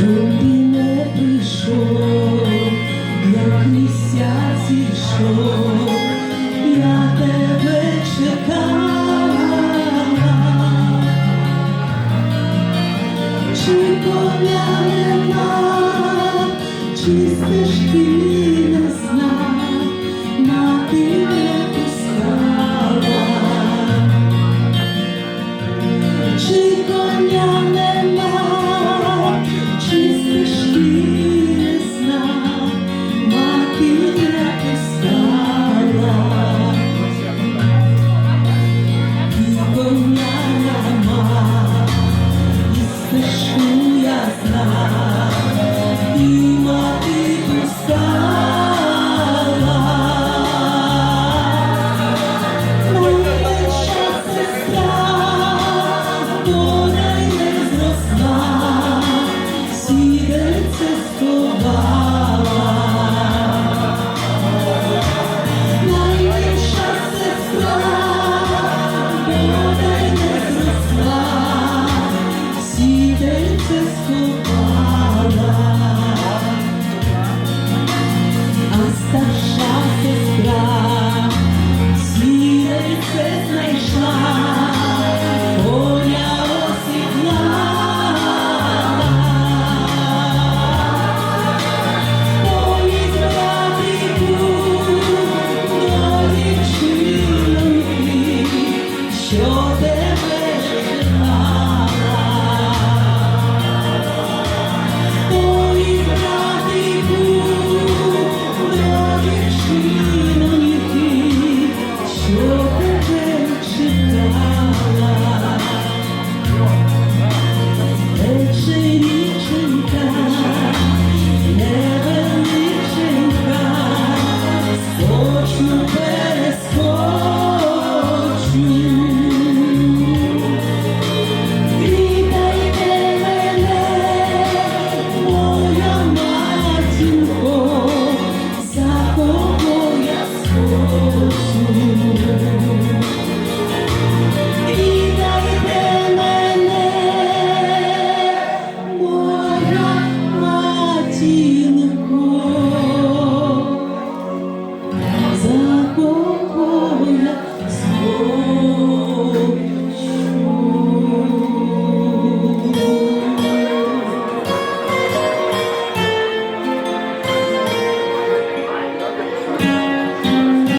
Жовтий не прийшов, як місяць ішов. your death.